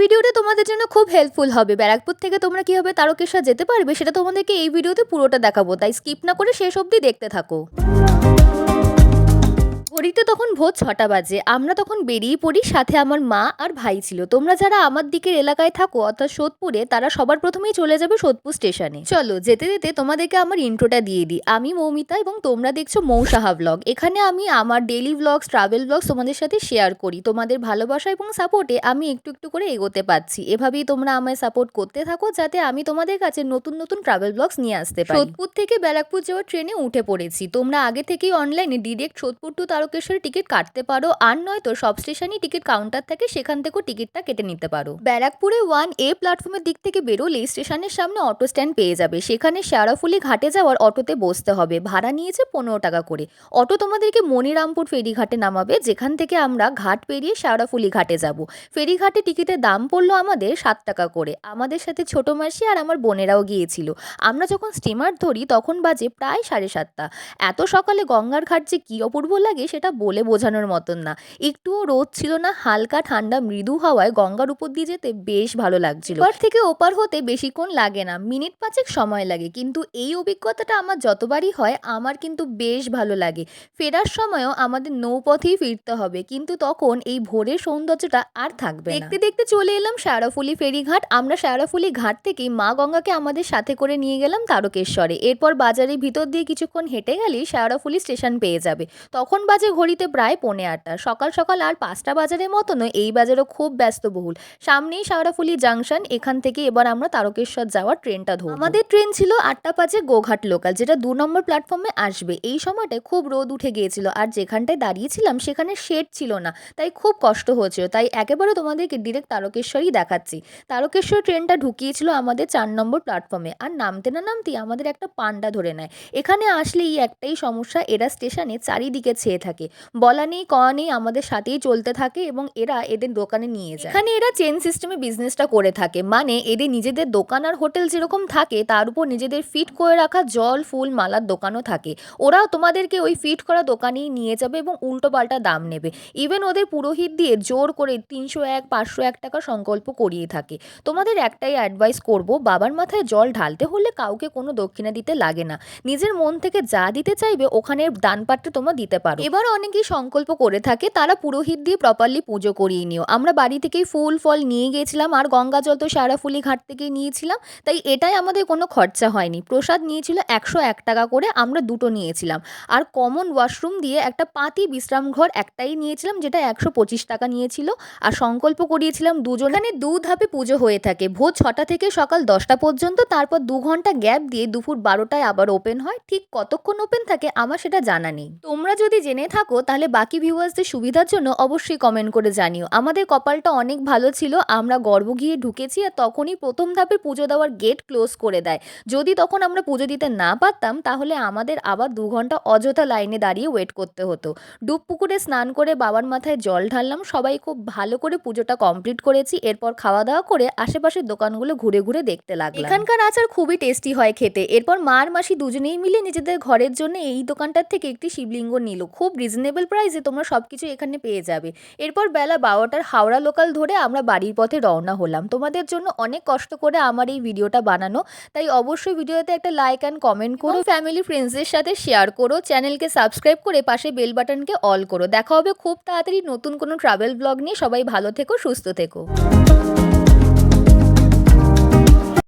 ভিডিওটা তোমাদের জন্য খুব হেল্পফুল হবে। ব্যারাকপুর থেকে তোমরা কীভাবে তারকেশ্বর যেতে পারবে সেটা তোমাদেরকে এই ভিডিওতে পুরোটা দেখাবো। তাই স্কিপ না করে শেষ অবধি দেখতে থাকো। ঘড়িতে তখন ভোর ছটা বাজে। আমরা তখন বেরিয়ে পড়ি, সাথে আমার মা আর ভাই ছিল। তোমরা যারা আমার দিকের এলাকায় থাকো, অর্থাৎ সোদপুরে, তারা সবার প্রথমেই চলে যাবে সোদপুর স্টেশনে। চলো, যেতে যেতে তোমাদেরকে আমার ইন্ট্রোটা দিয়ে দিই। আমি মৌমিতা এবং তোমরা দেখছ মৌসাহা ব্লগ এখানে আমি আমার ডেলি ব্লগস ট্রাভেল ব্লগস তোমাদের সাথে শেয়ার করি। তোমাদের ভালোবাসা এবং সাপোর্টে আমি একটু একটু করে এগোতে পারছি। এভাবেই তোমরা আমায় সাপোর্ট করতে থাকো, যাতে আমি তোমাদের কাছে নতুন নতুন ট্রাভেল ব্লগস নিয়ে আসতে পারি। সোদপুর থেকে ব্যারাকপুর যাওয়ার ট্রেনে উঠে পড়েছি। তোমরা আগে থেকেই অনলাইনে ডিরেক্ট সোদপুর টু তারকেশ্বরের টিকিট কাটতে পারো। আর নয়তো সব স্টেশনই টিকিট কাউন্টার থাকে, সেখান থেকেও টিকিটটা কেটে নিতে পারো। ব্যারাকপুরে ওয়ান এ প্ল্যাটফর্মের দিক থেকে বেরোলেই স্টেশনের সামনে অটো স্ট্যান্ড পেয়ে যাবে। সেখানে শেয়ারাফুলি ঘাটে যাওয়ার অটোতে বসতে হবে। ভাড়া নিয়েছে পনেরো টাকা করে। অটো তোমাদেরকে মনিরামপুর ফেরিঘাটে নামাবে, যেখান থেকে আমরা ঘাট পেরিয়ে শেয়ারাফুলি ঘাটে যাব। ফেরিঘাটে টিকিটের দাম পড়ল আমাদের সাত টাকা করে। আমাদের সাথে ছোট মাসি আর আমার বোনেরাও গিয়েছিল। আমরা যখন স্টিমার ধরি, তখন বাজে প্রায় সাড়ে সাতটা। এত সকালে গঙ্গার ঘাট যে কী অপূর্ব লাগে সেটা বলে বোঝানোর মতন না। একটুও রোদ ছিল না হালকা ঠান্ডা মৃদু হাওয়ায় গঙ্গার উপর দিয়ে যেতে বেশ ভালো লাগছিল। ওপার থেকে ওপার হতে বেশিক্ষণ লাগে না মিনিট পাঁচেক সময় লাগে কিন্তু এই অভিজ্ঞতাটা আমার যতবারই হয় আমার কিন্তু বেশ ভালো লাগে। ফেরার সময়ও আমাদের নৌপথেই ফিরতে হবে কিন্তু তখন এই ভোরের সৌন্দর্যটা আর থাকবে দেখতে দেখতে চলে এলাম শারাফুলি ফেরিঘাট। আমরা শারাফুলি ঘাট থেকেই মা গঙ্গাকে আমাদের সাথে করে নিয়ে গেলাম তারকেশ্বরে। এরপর বাজারের ভিতর দিয়ে কিছুক্ষণ হেঁটে গেলেই শারাফুলি স্টেশন পেয়ে যাবে। তখন বাজে ঘড়িতে প্রায় পৌনে আটটা। সকাল সকাল আর পাঁচটা বাজারের মতো নয় এই বাজারও খুব ব্যস্তবহুল। সামনেই শাওরাফুলি জাংশন, এখান থেকে এবার আমরা তারকেশ্বর যাওয়ার ট্রেনটা ধরব। আমাদের ট্রেন ছিল আটটা পাঁচে গোঘাট লোকাল যেটা দু নম্বর প্ল্যাটফর্মে আসবে। এই সময়টায় খুব রোদ উঠে গিয়েছিল আর যেখানটায় দাঁড়িয়েছিলাম সেখানে শেড ছিল না, তাই খুব কষ্ট হয়েছিল। তাই একেবারে তোমাদেরকে ডিরেক্ট তারকেশ্বরই দেখাচ্ছি। তারকেশ্বর ট্রেনটা ঢুকিয়েছিল আমাদের চার নম্বর প্ল্যাটফর্মে আর নামতে না নামতেই আমাদের একটা পান্ডা ধরে নেয়। এখানে আসলেই একটাই সমস্যা, এরা স্টেশনে চারিদিকে ছেয়ে থাকে। বলা নেই, কওয়া নেই, আমাদের সাথেই চলতে থাকে এবং এরা এদের দোকানে নিয়ে যায়। এখানে এরা চেন সিস্টেমে বিজনেসটা করে থাকে। মানে এদের নিজেদের দোকান আর হোটেল যেরকম থাকে, তার উপর নিজেদের ফিট করে রাখা জল, ফুল, মালার দোকানও থাকে। ওরাও তোমাদেরকে ওই ফিট করা দোকানেই নিয়ে যাবে এবং উল্টো পাল্টা দাম নেবে। ইভেন ওদের পুরোহিত দিয়ে জোর করে তিনশো এক, পাঁচশো এক টাকা সংকল্প করিয়ে থাকে। তোমাদের একটাই অ্যাডভাইস করব, বাবার মাথায় জল ঢালতে হলে কাউকে কোনো দক্ষিণা দিতে লাগে না। নিজের মন থেকে যা দিতে চাইবে ওখানে দান পাত্রে তোমরা দিতে পারো। এবার অনেকেই সংকল্প করে থাকে, তারা পুরোহিত দিয়ে প্রপারলি পুজো করিয়ে নিও। আমরা বাড়ি থেকেই ফুল, ফল নিয়ে গিয়েছিলাম আর গঙ্গা জল তো সারাফুলি ঘাট থেকেই নিয়েছিলাম, তাই এটাই আমাদের কোনো খরচা হয়নি। প্রসাদ নিয়েছিল একশো এক টাকা করে, আমরা দুটো নিয়েছিলাম। আর কমন ওয়াশরুম দিয়ে একটা পাতি বিশ্রাম ঘর একটাই নিয়েছিলাম, যেটা একশো পঁচিশ টাকা নিয়েছিল। আর সংকল্প করিয়েছিলাম দুজনে। দু ধাপে পুজো হয়ে থাকে। ভোর ছটা থেকে সকাল দশটা পর্যন্ত, তারপর দু ঘণ্টা গ্যাপ দিয়ে দুপুর বারোটায় আবার ওপেন হয়। ঠিক কতক্ষণ ওপেন থাকে, আমার সেটা জানা নেই। তোমরা যদি জেনে থাকো, তাহলে বাকি ভিউয়ার্সদের সুবিধার জন্য অবশ্যই কমেন্ট করে জানিও। আমাদের কপালটা অনেক ভালো ছিল, আমরা গর্ব গিয়ে ঢুকেছি আর তখনই প্রথম ধাপে পুজো দেওয়ার গেট ক্লোজ করে দেয়। যদি তখন আমরা পুজো দিতে না পারতাম, তাহলে আমাদের আবার দু ঘণ্টা অযথা লাইনে দাঁড়িয়ে ওয়েট করতে হতো। ডুব পুকুরে স্নান করে বাবার মাথায় জল ঢাললাম, সবাই খুব ভালো করে পুজোটা কমপ্লিট করেছি, এরপর খাওয়া দাওয়া করে আশেপাশের দোকানগুলো ঘুরে ঘুরে দেখতে লাগলাম। এখানকার আচার খুবই টেস্টি হয় খেতে, এরপর মার মাসি দুজনেই মিলে নিজেদের ঘরের জন্য এই দোকানটার থেকে একটি শিবলিঙ্গ নিল। খুব রিজনেবল প্রাইসে তোমরা সব কিছু এখানে পেয়ে যাবে। এরপর বেলা বারোটার হাওড়া লোকাল ধরে আমরা বাড়ির পথে রওনা হলাম। তোমাদের জন্য অনেক কষ্ট করে আমার এই ভিডিওটা বানানো তাই অবশ্যই ভিডিওতে একটা লাইক অ্যান্ড কমেন্ট করো ফ্যামিলি ফ্রেন্ডসদের সাথে শেয়ার করো চ্যানেলকে সাবস্ক্রাইব করে পাশে বেল বাটনকে অল করো। দেখা হবে খুব তাড়াতাড়ি নতুন কোনো ট্রাভেল ব্লগ নিয়ে। সবাই ভালো থেকো সুস্থ থেকো।